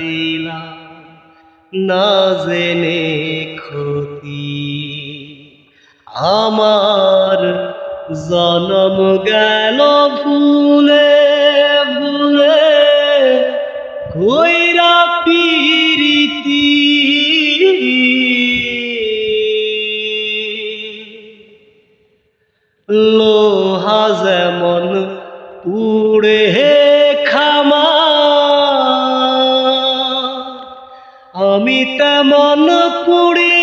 হারাইলা না জেনে ক্ষতি। আমার জনম গেল ভুলে ভুলে কইরা পিরিতি। লোহা যেমন পুড়ে আমি মন পুড়ি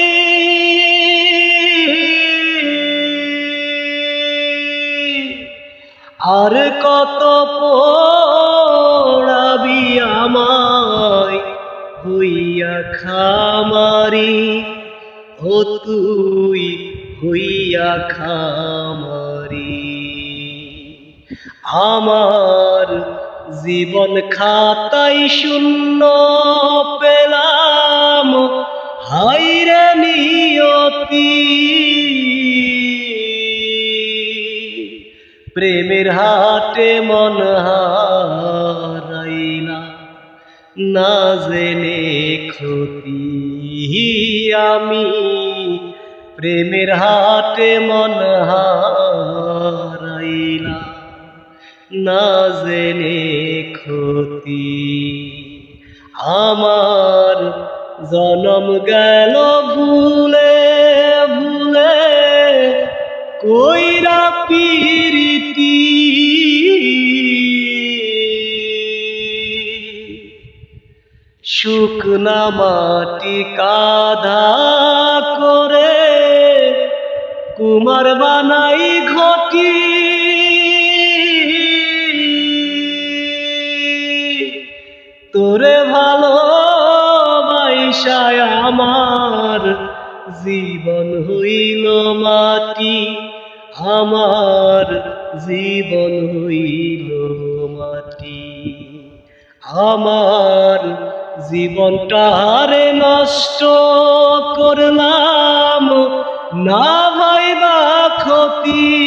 আর কত পোড়াবি আমায় হইয়া খামারি। ও তুই হইয়া খামারি। আমার জীবন খাতাই শূন্য পেলাম। হাইরে নিয়তি। প্রেমের হাটে মন হারাইলা, না জেনে ক্ষতি আমি। প্রেমের হাটে মন হারাইলা, না জেনে আমার জনম গেল ভুলে ভুলে। কইরা পিরিতি। শুকনা মাটি কাদা করে কুমার বানাই ঘটি। তোরে ভালো বাইসায় আমার জীবন হইল মাটি, আমার জীবন হইল মাটি। আমার জীবনটারে নষ্ট করলাম, না ভাইবা ক্ষতি